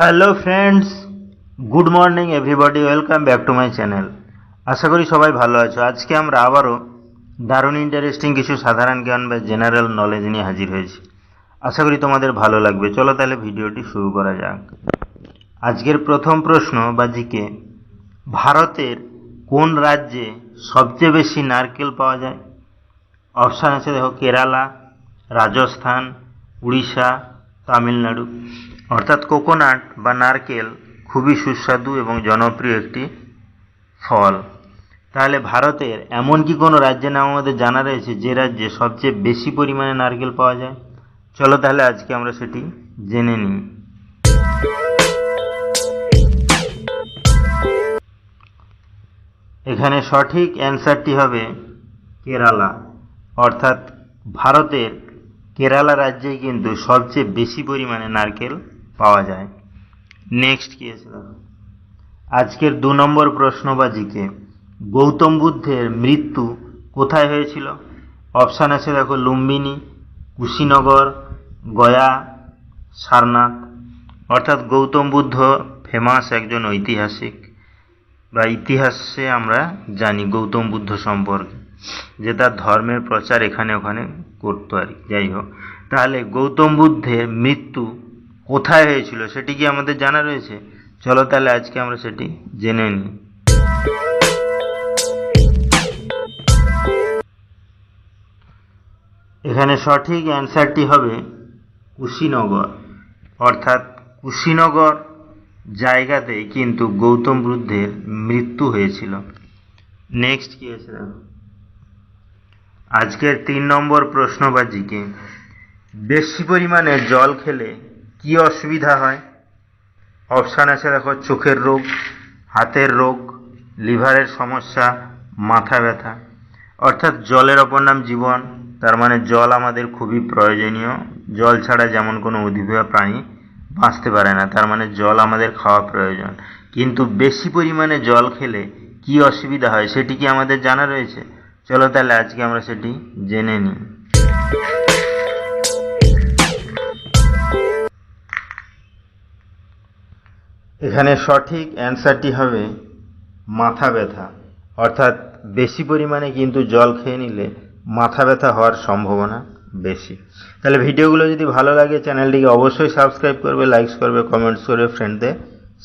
Hello friends good morning everybody welcome back to my channel আশা করি সবাই ভালো আছো। আজকে আমরা আবারও দারুণ ইন্টারেস্টিং কিছু সাধারণ জ্ঞান বা জেনারেল নলেজ নিয়ে হাজির হয়েছি। আশা করি তোমাদের ভালো লাগবে। চলো তাহলে ভিডিওটি শুরু করা যাক। আজকের প্রথম প্রশ্ন বা জিকে ভারতের কোন রাজ্যে সবচেয়ে বেশি নারকেল পাওয়া যায়? অপশান আছে দেখো, কেরালা, রাজস্থান, উড়িষ্যা, তামিলনাড়ু। অর্থাৎ কোকোনাট বা নারকেল খুবই সুস্বাদু এবং জনপ্রিয় একটি ফল। তাহলে ভারতের এমন কি কোনো রাজ্যের নাম আমাদের জানা রয়েছে যে রাজ্যে সবচেয়ে বেশি পরিমাণে নারকেল পাওয়া যায়? চলো তাহলে আজকে আমরা সেটি জেনে নিই। এখানে সঠিক অ্যান্সারটি হবে কেরালা। অর্থাৎ ভারতের কেরালা রাজ্যেই কিন্তু সবচেয়ে বেশি পরিমাণে নারকেল পাওয়া যায়। নেক্সট কি আছে আজকের দু নম্বর প্রশ্ন বা জিকে গৌতম বুদ্ধের মৃত্যু কোথায় হয়েছিল? অপশান আছে দেখো, লুম্বিনী, কুশিনগর, গয়া, সারনাথ। অর্থাৎ গৌতম বুদ্ধ ফেমাস একজন ঐতিহাসিক বা ইতিহাসে আমরা জানি গৌতম বুদ্ধ সম্পর্কে, যে তার ধর্মের প্রচার এখানে ওখানে করতো আর কি। যাই হোক, তাহলে গৌতম বুদ্ধের মৃত্যু কোথায় হয়েছিল সেটি কি আমাদের জানা রয়েছে? চলো তাহলে আজকে আমরা সেটি জেনে নিই। এখানে সঠিক অ্যান্সারটি হবে কুশিনগর। অর্থাৎ কুশিনগর জায়গাতে কিন্তু গৌতম বুদ্ধের মৃত্যু হয়েছিল। নেক্সট কি আছে আজকের তিন নম্বর প্রশ্ন বেশি পরিমাণে জল খেলে কি অসুবিধা হয়? অপশান আছে দেখো, চোখের রোগ, হাতের রোগ, লিভারের সমস্যা, মাথা ব্যথা। অর্থাৎ জলের অপর নাম জীবন, তার মানে জল আমাদের খুবই প্রয়োজনীয়। জল ছাড়া যেমন কোনো উদ্ভিদ প্রাণী বাঁচতে পারে না, তার মানে জল আমাদের খাওয়া প্রয়োজন। কিন্তু বেশি পরিমাণে জল খেলে কি অসুবিধা হয় সেটি কি আমাদের জানা রয়েছে? চলো তাহলে আজকে আমরা সেটি জেনে নিই। এখানে সঠিক অ্যান্সারটি হবে মাথা ব্যথা। অর্থাৎ বেশি পরিমাণে কিন্তু জল খেয়ে নিলে মাথা ব্যথা হওয়ার সম্ভাবনা বেশি। তাহলে ভিডিওগুলো যদি ভালো লাগে, চ্যানেলটিকে অবশ্যই সাবস্ক্রাইব করবে লাইকস করবে কমেন্টস করবে ফ্রেন্ডদের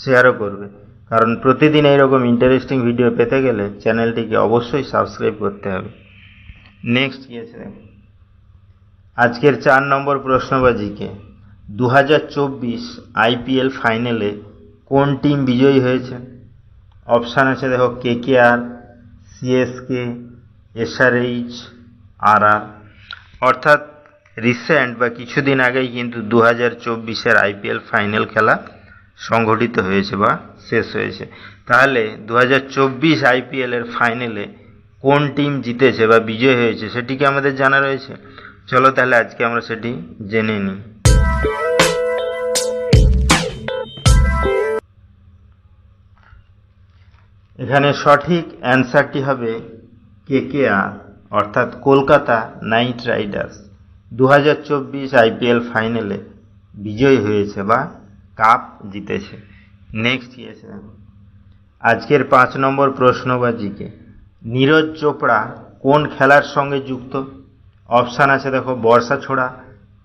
শেয়ারও করবে। কারণ প্রতিদিন এইরকম ইন্টারেস্টিং ভিডিও পেতে গেলে চ্যানেলটিকে অবশ্যই সাবস্ক্রাইব করতে হবে। নেক্সট কি আছে আজকের চার নম্বর প্রশ্নবাজিকে দু হাজার চব্বিশ আইপিএল ফাইনালে কোন টিম বিজয়ী হয়েছে? অপশান আছে দেখো কে কে আর সিএসকে এসআরএইচ আর আর অর্থাৎ রিসেন্ট বা কিছুদিন আগেই কিন্তু দু হাজার চব্বিশের আইপিএল ফাইনাল খেলা সংঘটিত হয়েছে বা শেষ হয়েছে। তাহলে দু হাজার চব্বিশ আইপিএলের ফাইনালে কোন টিম জিতেছে বা বিজয় হয়েছে সেটি কি আমাদের জানা রয়েছে? চলো তাহলে আজকে আমরা সেটি জেনে নিই। এখানে সঠিক অ্যান্সারটি হবে কে কে আর অর্থাৎ কলকাতা নাইট রাইডার্স। দু হাজার চব্বিশ আইপিএল ফাইনালে বিজয়ী হয়েছে বা কাপ জিতেছে। নেক্সট দেখো। আজকের পাঁচ নম্বর প্রশ্ন বা জিকে। নীরজ চোপড়া কোন খেলার সঙ্গে যুক্ত? অপশান আছে দেখো, বর্ষা ছোড়া,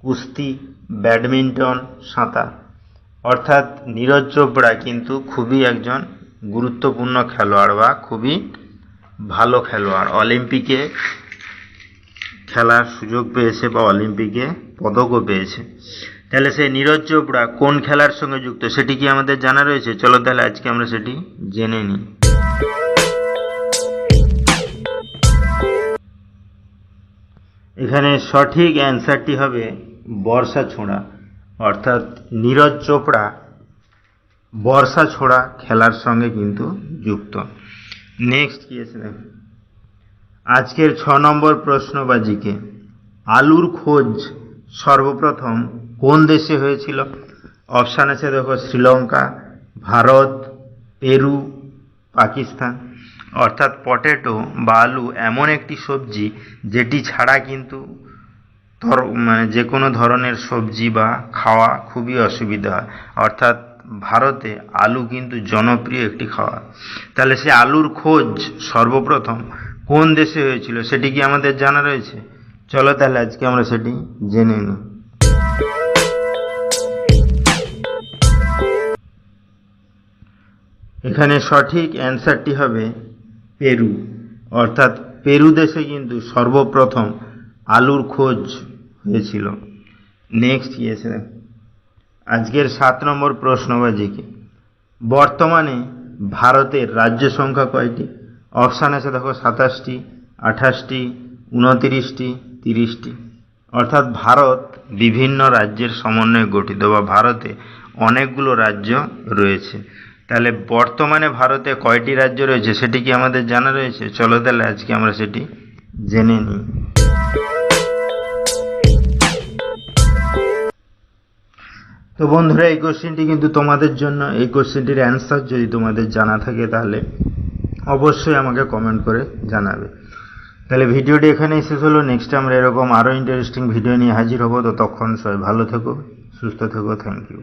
কুস্তি, ব্যাডমিন্টন, সাঁতার। অর্থাৎ নীরজ চোপড়া কিন্তু খুবই একজন গুরুত্বপূর্ণ খেলোয়াড় বা খুবই ভালো খেলোয়াড়। অলিম্পিকে খেলার সুযোগ পেয়েছে বা অলিম্পিকে পদকও পেয়েছে। তাহলে সেই নীরজ চোপড়া কোন খেলার সঙ্গে যুক্ত, সেটি কি আমাদের জানা রয়েছে? চলো তাহলে আজকে আমরা সেটি জেনে নিই। এখানে সঠিক অ্যান্সারটি হবে বর্ষা ছোঁড়া। অর্থাৎ নীরজ চোপড়া বর্ষা ছোড়া খেলার সঙ্গে কিন্তু যুক্ত। নেক্সট কি আছে আজকের ছ নম্বর প্রশ্ন বা জিকে আলুর খোঁজ সর্বপ্রথম কোন দেশে হয়েছিল? অপশান আছে দেখো, শ্রীলঙ্কা, ভারত, পেরু, পাকিস্তান। অর্থাৎ পটেটো বা আলু এমন একটি সবজি যেটি ছাড়া কিন্তু মানে যে কোনো ধরনের সবজি বা খাওয়া খুবই অসুবিধা। হয় অর্থাৎ ভারতে আলু কিন্তু জনপ্রিয় একটি খাবার তাহলে সে আলুর খোঁজ সর্বপ্রথম কোন দেশে হয়েছিল সেটি কি আমাদের জানা রয়েছে? চলো তাহলে আজকে আমরা সেটি জেনে নিই। এখানে সঠিক অ্যান্সারটি হবে পেরু। অর্থাৎ পেরু দেশে কিন্তু সর্বপ্রথম আলুর খোঁজ হয়েছিল। নেক্সট ইয়েছে আজকের সাত নম্বর প্রশ্নবাজিকে বর্তমানে ভারতের রাজ্য সংখ্যা কয়টি? অপশান আছে দেখো সাতাশটি, আঠাশটি, উনতিরিশটি, তিরিশটি। অর্থাৎ ভারত বিভিন্ন রাজ্যের সমন্বয়ে গঠিত বা ভারতে অনেকগুলো রাজ্য রয়েছে। তাহলে বর্তমানে ভারতে কয়টি রাজ্য রয়েছে সেটি কি আমাদের জানা রয়েছে? চলো তাহলে আজকে আমরা সেটি জেনে নিই। তো বন্ধুরা, এই কোশ্চেনটি কিন্তু তোমাদের জন্য, এই কোশ্চেনটির অ্যান্সার যদি তোমাদের জানা থাকে তাহলে অবশ্যই আমাকে কমেন্ট করে জানাবে। তাহলে ভিডিওটি এখানেই শেষ হলো। নেক্সট আমরা এরকম আরও ইন্টারেস্টিং ভিডিও নিয়ে হাজির হব। তখন সবাই ভালো থেকো, সুস্থ থেকো। Thank you